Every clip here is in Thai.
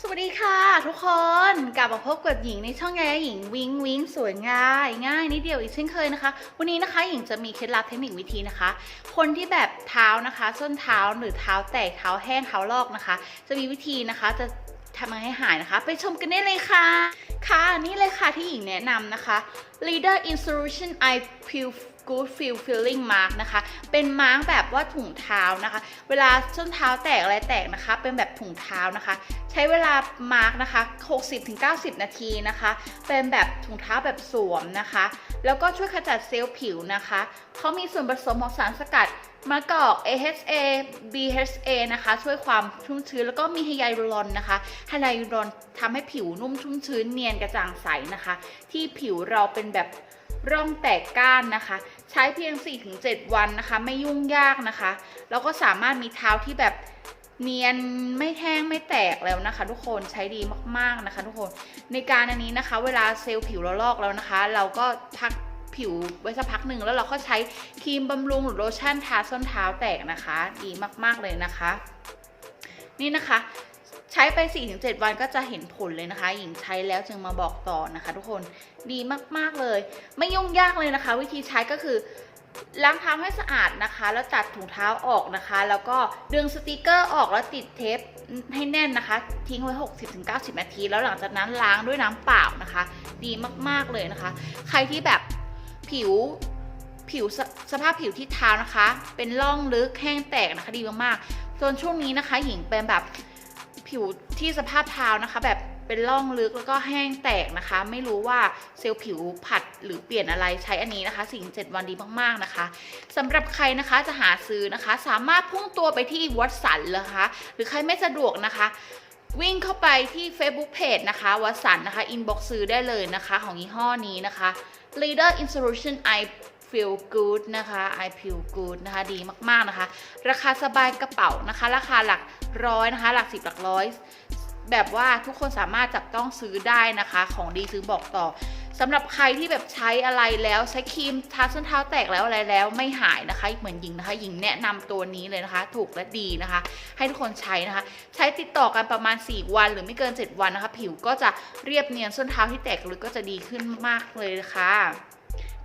สวัสดีค่ะ ทุกคนกลับมาพบกับหญิงในช่องยายหญิงวิงวิงสวยง่ายง่ายนิดเดียวอีกเช่นเคยนะคะ วันนี้นะคะหญิงจะมีเคล็ดลับเทคนิควิธีนะคะ คนที่แบบเท้านะคะ ส้นเท้าหรือเท้าแตกเท้าแห้งเท้าลอกนะคะ จะมีวิธีนะคะจะทำให้หายนะคะ ไปชมกันได้เลยค่ะ ค่ะนี่เลยค่ะที่หญิงแนะนำนะคะ Leader in Solution Eye Peel Good Feel Feeling Mask นะคะ เป็นมาร์กแบบว่าถุงเท้านะคะ เวลาส้นเท้าแตกอะไรแตกนะคะ เป็นแบบถุงเท้านะคะ ใช้เวลามาร์กนะคะ 60-90 นาทีนะคะ เป็นแบบถุงเท้าแบบสวมนะคะ แล้วก็ช่วยขจัดเซลล์ผิวนะคะเขามีส่วนผสมของสารสกัดมะกอก AHA BHA นะคะ ช่วยความชุ่มชื้น แล้วก็มีไฮยาลูรอนนะคะไฮยาลูรอนทำให้ผิวนุ่มชุ่มชื้นเนียนกระจ่างใสนะคะ ที่ผิวเราเป็นแบบร่องแตกก้านนะคะ ใช้เพียง 4-7 วันนะคะ ไม่ยุ่งยากนะคะ แล้วก็สามารถมีเท้าที่แบบเนียนไม่แห้งไม่แตกแล้วนะคะ ทุกคนใช้ดีมากๆนะคะ ทุกคนในการอันนี้นะคะ เวลาเซลล์ผิวเราลอกแล้วนะคะ เราก็พักผิวไว้สักพักหนึ่งแล้วเราก็ใช้ครีมบำรุงหรือโลชั่นทาส้นเท้าแตกนะคะ ดีมากๆเลยนะคะ นี่นะคะ ใช้ไป 4-7 วันก็จะเห็นผลเลยนะคะ หญิงใช้แล้วจึงมาบอกต่อนะคะ ทุกคนดีมากๆเลย ไม่ยุ่งยากเลยนะคะ วิธีใช้ก็คือล้างเท้าให้สะอาดนะคะ แล้วตัดถุงเท้าออกนะคะ แล้วก็ดึงสติกเกอร์ออกแล้วติดเทปให้แน่นนะคะ ทิ้งไว้ 60-90 นาที แล้วหลังจากนั้นล้างด้วยน้ำเปล่านะคะ ดีมากๆเลยนะคะ ใครที่แบบผิวผิวสสภาพผิวที่เท้านะคะ เป็นร่องลึกแห้งแตกนะคะดีมากๆส่วนช่วงนี้นะคะ หญิงเป็นแบบ ผิวที่สภาพเท้านะคะแบบเป็นร่องลึกแล้วก็แห้งแตกนะคะ ไม่รู้ว่าเซลล์ผิวผัดหรือเปลี่ยนอะไรใช้อันนี้นะคะ สิ่งเจ็ดวันดีมากๆนะคะสำหรับใครนะคะจะหาซื้อนะคะ สามารถพุ่งตัวไปที่วัดสันเลยคะหรือใครไม่สะดวกนะคะ วิ่งเข้าไปที่ Facebook Page นะคะวัดสันนะคะ inbox ซื้อได้เลยนะคะ ของยี่ห้อนี้นะคะ Leader in Solution I feel good นะคะ I feel good นะคะ ดีมาก ๆ นะคะ ราคาสบายกระเป๋านะคะ ราคาหลัก ร้อยนะคะ หลักสิบหลักร้อย แบบว่าทุกคนสามารถจับต้องซื้อได้นะคะ ของดีซื้อบอกต่อสำหรับใครที่แบบใช้อะไรแล้วใช้ครีมทาส้นเท้าแตกแล้วอะไรแล้วไม่หายนะคะ เหมือนหญิงนะคะหญิงแนะนำตัวนี้เลยนะคะ ถูกและดีนะคะ ให้ทุกคนใช้นะคะ ใช้ติดต่อกันประมาณ 4 วันหรือไม่เกิน 7 วันนะคะ ผิวก็จะเรียบเนียนส้นเท้าที่แตกลึกก็จะดีขึ้นมากเลยค่ะ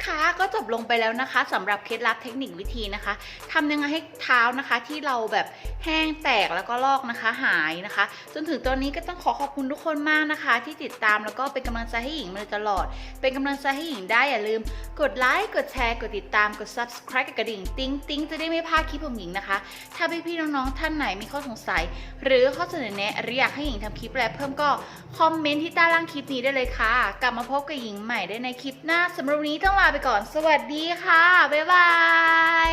ค่ะก็จบลงไปแล้วนะคะสำหรับเคล็ดลับเทคนิควิธีนะคะทำยังไงให้เท้านะคะ ที่เราแบบแห้งแตกแล้วก็ลอกนะคะหายนะคะ จนถึงตอนนี้ก็ต้องขอขอบคุณทุกคนมากนะคะ ที่ติดตามแล้วก็เป็นกำลังใจให้หญิงมาตลอด เป็นกำลังใจให้หญิงได้อย่าลืม กดไลค์กดแชร์กดติดตามกด subscribe กดกระดิ่งติ๊งติ๊งจะได้ไม่พลาดคลิปของหญิงนะคะ ถ้าพี่ๆน้องๆท่านไหนมีข้อสงสัย หรือข้อเสนอแนะหรืออยากให้หญิงทำคลิปอะไรเพิ่มก็คอมเมนต์ที่ใต้ล่างคลิปนี้ได้เลยค่ะ กลับมาพบกับหญิงใหม่ได้ในคลิปหน้าสำหรับวันนี้ต้องลาไปก่อน สวัสดีค่ะ บ๊ายบาย